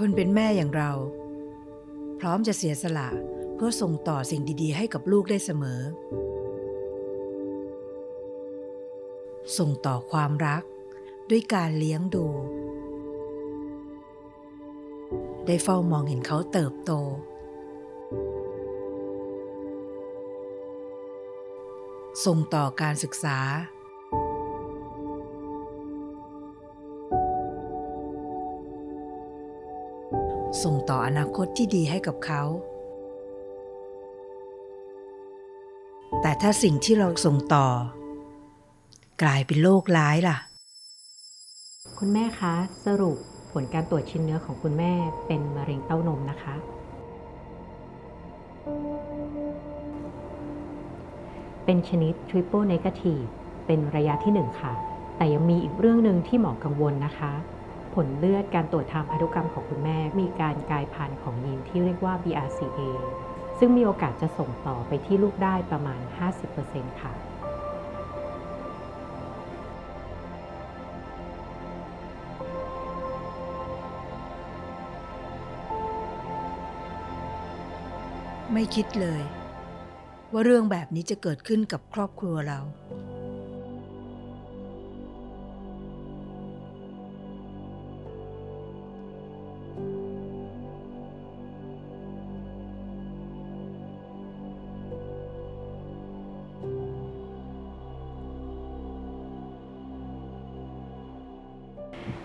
คนเป็นแม่อย่างเรา พร้อมจะเสียสละเพื่อส่งต่อสิ่งดีๆ ให้กับลูกได้เสมอ ส่งต่อความรักด้วยการเลี้ยงดู ได้เฝ้ามองเห็นเขาเติบโต ส่งต่อการศึกษา ส่งต่ออนาคตที่ดีให้กับเขา แต่ถ้าสิ่งที่เราส่งต่อ กลายเป็นโรคร้ายล่ะ คุณแม่คะ สรุปผลการตรวจชิ้นเนื้อของคุณแม่เป็นมะเร็งเต้านมนะคะ เป็นชนิด triple negative เป็นระยะที่ 1 ค่ะ แต่ยังมีอีกเรื่องหนึ่งที่หมอกังวลนะคะ ผลเลือดการตรวจทางพันธุกรรมของคุณแม่ มีการกลายพันธุ์ของยีนที่เรียกว่า BRCA ซึ่งมีโอกาสจะส่งต่อไปที่ลูกได้ประมาณ 50%ค่ะไม่คิดเลย ว่าเรื่องแบบนี้จะเกิดขึ้นกับครอบครัวเรา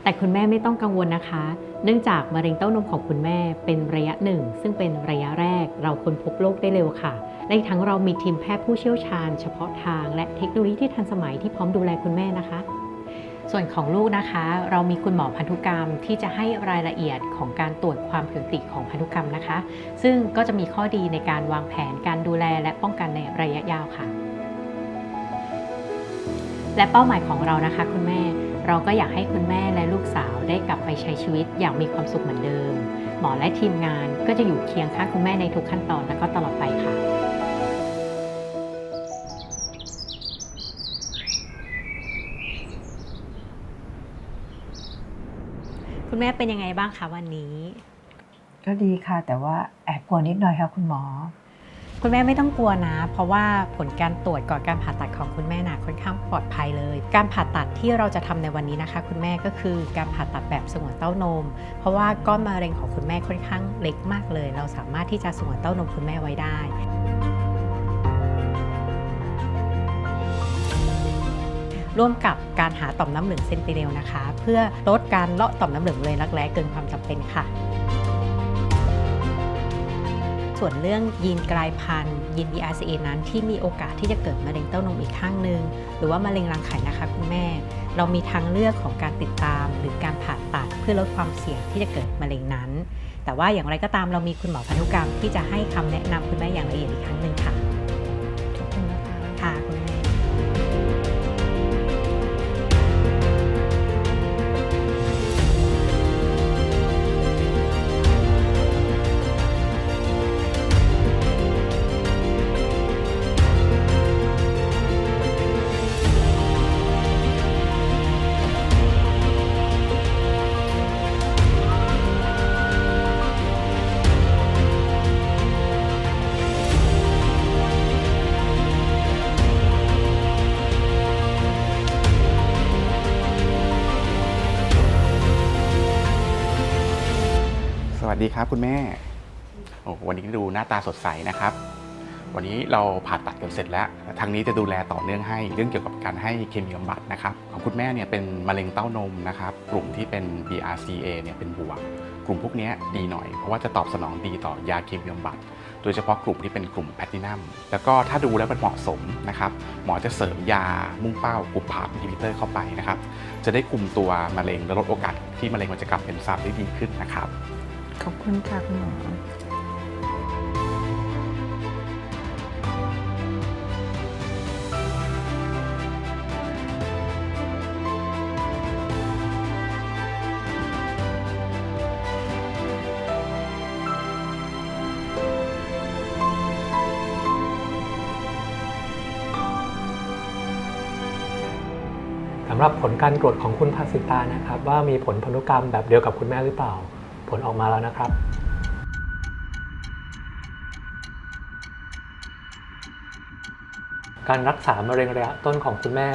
แต่คุณแม่ไม่ต้องกังวลนะคะ เนื่องจากมะเร็งเต้านมของคุณแม่เป็นระยะหนึ่ง ซึ่งเป็นระยะแรกเราค้นพบโรคได้เร็วค่ะและอีกทั้งเรามีทีมแพทย์ผู้เชี่ยวชาญ เฉพาะทาง และเทคโนโลยีที่ทันสมัยที่พร้อมดูแลคุณแม่นะคะ ส่วนของลูกนะคะ เรามีคุณหมอพันธุกรรมที่จะให้รายละเอียดของการตรวจความผิดปกติของพันธุกรรมนะคะ ซึ่งก็จะมีข้อดีในการวางแผนการดูแลและป้องกันในระยะยาวค่ะ และเป้าหมายของเรานะคะ คุณแม่เราก็อยากให้คุณแม่และลูกสาวได้กลับไปใช้ชีวิตอย่างมีความสุขเหมือนเดิม หมอและทีมงานก็จะอยู่เคียงข้างคุณแม่ในทุกขั้นตอนและก็ตลอดไปค่ะคุณแม่เป็นยังไงบ้างคะวันนี้ ก็ดีค่ะ แต่ว่าแอบกลัวนิดหน่อยค่ะคุณหมอ คุณแม่ไม่ต้องกลัวนะ เพราะว่าผลการตรวจก่อนการผ่าตัดของคุณแม่น่ะค่อนข้างปลอดภัยเลย การผ่าตัดที่เราจะทำในวันนี้นะคะ คุณแม่ก็คือการผ่าตัดแบบสงวนเต้านม เพราะว่าก้อนมะเร็งของคุณแม่ค่อนข้างเล็กมากเลย เราสามารถที่จะสงวนเต้านมคุณแม่ไว้ได้ร่วมกับการหาต่อมน้ำเหลืองเซนติเนลนะคะ เพื่อลดการเลาะต่อมน้ำเหลืองเลยรักแร้เกินความจำเป็นค่ะ ส่วนเรื่องยีนกลายพันธุ์ยีน BRCA นั้นที่มีโอกาสที่จะเกิดมะเร็งเต้านมอีกข้างหนึ่งหรือว่ามะเร็งรังไข่นะคะคุณแม่ เรามีทางเลือกของการติดตาม หรือการผ่าตัดเพื่อลดความเสี่ยงที่จะเกิดมะเร็งนั้น แต่ว่าอย่างไรก็ตามเรามีคุณหมอพันธุกรรมที่จะให้คำแนะนำคุณแม่อย่างละเอียดอีกครั้งหนึ่งค่ะ ดีครับคุณแม่โอ้วันนี้ดูหน้าตาสดใสนะครับ วันนี้เราผ่าตัดกันเสร็จแล้ว ทางนี้จะดูแลต่อเนื่องให้เรื่องเกี่ยวกับการให้เคมีบำบัดนะครับ ของคุณแม่เนี่ยเป็นมะเร็งเต้านมนะครับ กลุ่มที่เป็น BRCA เนี่ยเป็นบวก กลุ่มพวกนี้ดีหน่อย เพราะว่าจะตอบสนองดีต่อยาเคมีบำบัด โดยเฉพาะกลุ่มที่เป็นกลุ่มแพลตินัม แล้วก็ถ้าดูแล้วมันเหมาะสมนะครับ หมอจะเสริมยามุ่งเป้ากลุ่มพาร์อินฮิบิเตอร์เข้าไปนะครับ จะได้คุมตัวมะเร็งและลดโอกาสที่มะเร็งมันจะกลับเป็นซามได้ดีขึ้นนะครับ ขอบคุณค่ะคุณหมอสำหรับผลการตรวจของคุณภาสิตานะครับ ว่ามีผลพันธุกรรมแบบเดียวกับคุณแม่หรือเปล่า ผลออกมาแล้วนะครับการรักษามะเร็งระยะต้นของคุณแม่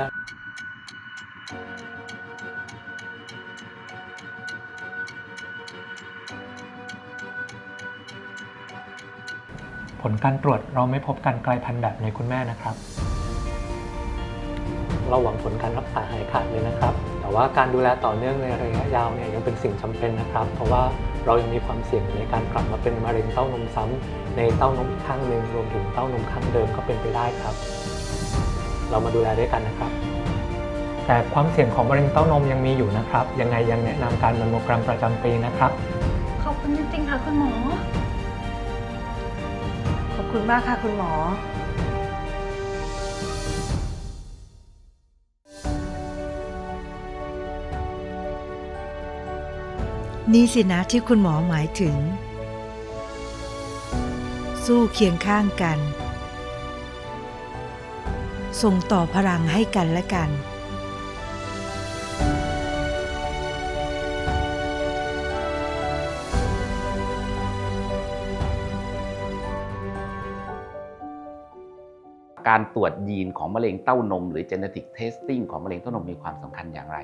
ผลการตรวจเราไม่พบการกลายพันธุ์แบบในคุณแม่นะครับ เราหวังผลการรักษาหายขาดเลยนะครับ แต่ว่าการดูแลต่อเนื่องในระยะยาวเนี่ยยังเป็นสิ่งจำเป็นนะครับ เพราะว่าเรายังมีความเสี่ยงในการกลับมาเป็นมะเร็งเต้านมซ้ำในเต้านมอีกข้างหนึ่งรวมถึงเต้านมข้างเดิมก็เป็นไปได้ครับ เรามาดูแลด้วยกันนะครับ แต่ความเสี่ยงของมะเร็งเต้านมยังมีอยู่นะครับ ยังไงยังแนะนำการแมมโมแกรมประจำปีนะครับ ขอบคุณจริงๆค่ะคุณหมอ ขอบคุณมากค่ะคุณหมอ นี่สินะที่คุณหมอหมายถึง สู้เคียงข้างกัน ส่งต่อพลังให้กันและกัน การตรวจยีนของมะเร็งเต้านม หรือ genetic testing ของมะเร็งเต้านมมีความสำคัญอย่างไร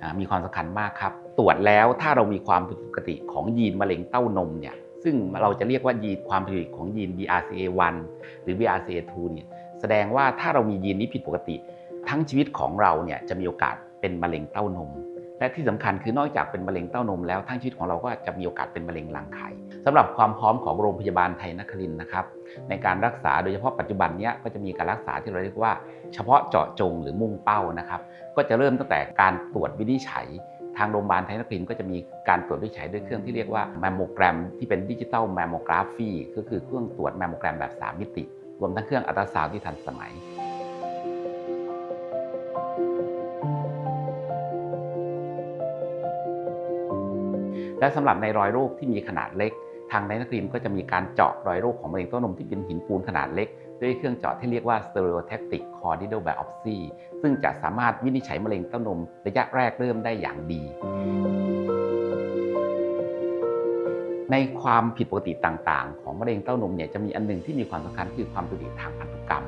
อ่ามีความสำคัญมากครับ ตรวจแล้วถ้าเรามีความผิดปกติของยีนมะเร็งเต้านมเนี่ย ซึ่งเราจะเรียกว่ายีนความผิดปกติของยีน BRCA1 หรือ BRCA2 เนี่ย แสดงว่าถ้าเรามียีนนี้ผิดปกติ ทั้งชีวิตของเราเนี่ยจะมีโอกาสเป็นมะเร็งเต้านม และที่สำคัญคือนอกจากเป็นมะเร็งเต้านมแล้วทั้งชีวิตของเราก็จะมีโอกาสเป็นมะเร็งรังไข่สำหรับความพร้อมของโรงพยาบาลไทยนครินนะครับในการรักษาโดยเฉพาะปัจจุบันนี้ก็จะมีการรักษาที่เราเรียกว่า เฉพาะเจาะจงหรือมุ่งเป้านะครับก็จะเริ่มตั้งแต่การตรวจวินิจฉัยทางโรงพยาบาลไทยนครินก็จะมีการตรวจวินิจฉัยด้วยเครื่องที่เรียกว่าแมมโมแกรม ที่เป็นดิจิตอลแมมโมกราฟีก็คือเครื่องตรวจแมมโมแกรมแบบ 3 มิติ รวมทั้งเครื่องอัลตราซาวด์ที่ทันสมัย และสำหรับในรอยโรคที่มีขนาดเล็ก ทางในนักเรียนก็จะมีการเจาะรอยโรคของมะเร็งเต้านมที่เป็นหินปูนขนาดเล็ก ด้วยเครื่องเจาะที่เรียกว่า stereotactic corneal biopsy ซึ่งจะสามารถวินิจฉัยมะเร็งเต้านมระยะแรกเริ่มได้อย่างดีในความผิดปกติต่างๆ ของมะเร็งเต้านมเนี่ยจะมีอันหนึงที่มีความสำคัญคือความผิดปกติทางพันธุกรรม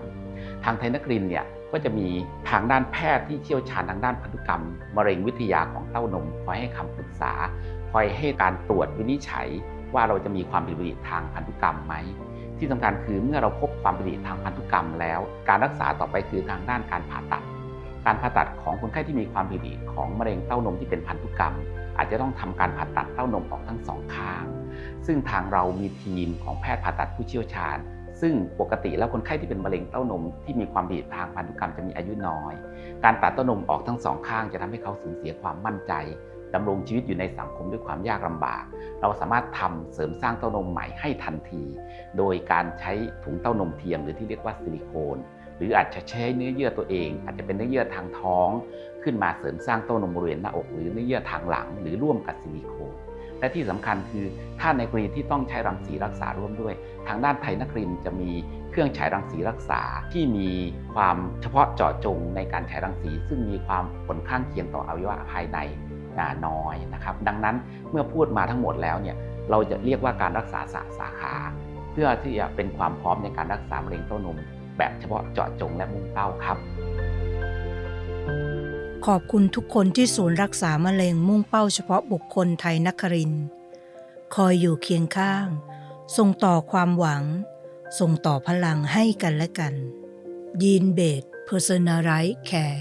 ทางไทยนครินเนี่ยก็จะมีทางด้านแพทย์ที่เชี่ยวชาญทางด้านพันธุกรรม มะเร็งวิทยาของเต้านมคอยให้คำปรึกษา คอยให้การตรวจวินิจฉัยว่าเราจะมีความผิดปกติทางพันธุกรรมไหมที่สำคัญคือเมื่อเราพบความผิดปกติทางพันธุกรรมแล้ว การรักษาต่อไปคือทางด้านการผ่าตัด การผ่าตัดของคนไข้ที่มีความผิดปกติของมะเร็งเต้านมที่เป็นพันธุกรรม อาจจะต้องทำการผ่าตัดเต้านมออกทั้งสองข้าง ซึ่งทางเรามีทีมของแพทย์ผ่าตัดผู้เชี่ยวชาญ ซึ่งปกติแล้วคนไข้ที่เป็นมะเร็งเต้านมที่มีความผิดทางพันธุกรรมจะมีอายุน้อย การตัดเต้านมออกทั้งสองข้างจะทำให้เขาสูญเสียความมั่นใจ ดำรงชีวิตอยู่ในสังคมด้วยความยากลำบาก เราสามารถทำเสริมสร้างเต้านมใหม่ให้ทันที โดยการใช้ถุงเต้านมเทียมหรือที่เรียกว่าซิลิโคน หรืออาจจะใช้เนื้อเยื่อตัวเอง อาจจะเป็นเนื้อเยื่อทางท้อง ขึ้นมาเสริมสร้างเต้านมบริเวณหน้าอกหรือเนื้อเยื่อทางหลัง หรือร่วมกับซิลิโคนและที่สำคัญคือถ้าในกรณีที่ต้องใช้รังสีรักษาร่วมด้วย ทางด้านไทยนครินจะมีเครื่องฉายรังสีรักษาที่มีความเฉพาะเจาะจงในการฉายรังสี ซึ่งมีความผลข้างเคียงต่ออวัยวะภายใน น้อยนะครับ ดังนั้นเมื่อพูดมาทั้งหมดแล้วเนี่ยเราจะเรียกว่าการรักษาสาสาขา เพื่อที่จะเป็นความพร้อมในการรักษามะเร็งเต้านม แบบเฉพาะเจาะจงและมุ่งเป้าครับ ขอบคุณทุกคนที่ศูนย์รักษามะเร็งมุ่งเป้าเฉพาะบุคคลไทยนครินคอยอยู่เคียงข้าง ส่งต่อความหวัง ส่งต่อพลังให้กันและกันยีนเบด Personalized Care